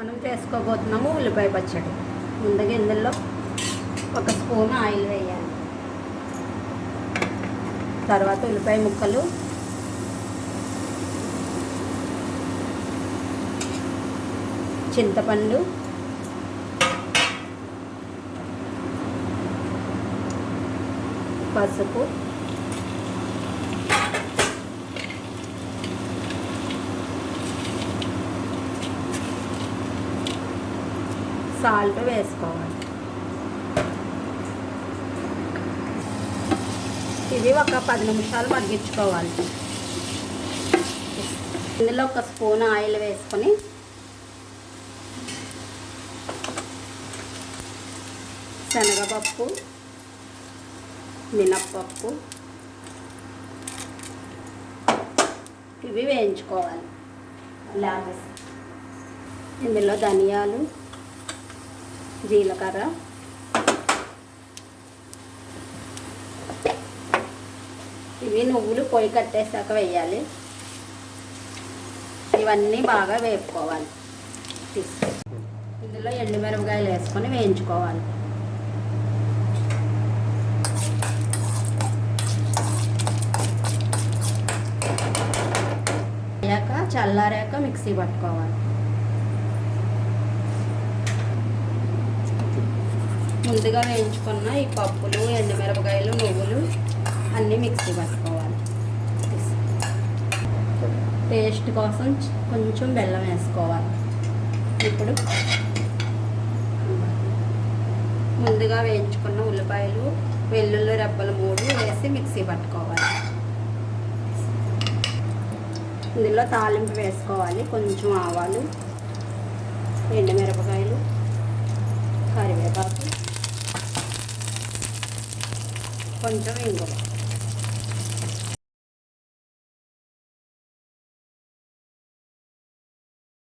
మనం చేసుకోబోతున్నాము ఉల్లిపాయ పచ్చడి. ముందుగా ఇందులో ఒక స్పూన్ ఆయిల్ వేయాలి. తర్వాత ఉల్లిపాయ ముక్కలు. చింతపండు. పసుపు. సాల్ట్ వేసుకోవాలి. ఇది ఒక పది నిమిషాలు మరిగించుకోవాలి ఇందులో ఒక స్పూన్ ఆయిల్ వేసుకొని శనగపప్పు మినప్పప్పు ఇవి వేయించుకోవాలి. అలాగే ఇందులో ధనియాలు జీలకర్ర. ఇవి నువ్వులు పొయ్యి కట్టేసాక వేయాలి. ఇవన్నీ బాగా వేపుకోవాలి. ఇందులో ఎండుమిరపకాయలు వేసుకొని వేయించుకోవాలి. అయ్యాక చల్లారాక మిక్సీ పట్టుకోవాలి. ముందుగా వేయించుకున్న ఈ పప్పులు ఎండుమిరపకాయలు నువ్వులు అన్నీ మిక్సీ పట్టుకోవాలి. టేస్ట్ కోసం కొంచెం బెల్లం వేసుకోవాలి. ఇప్పుడు ముందుగా వేయించుకున్న ఉల్లిపాయలు వెల్లుల్లి రెబ్బలు మూడు వేసి మిక్సీ పట్టుకోవాలి. ఇందులో తాలింపు వేసుకోవాలి కొంచెం ఆవాలు ఎండుమిరపకాయలు కరివేపాకు కొంచెం ఇంగువ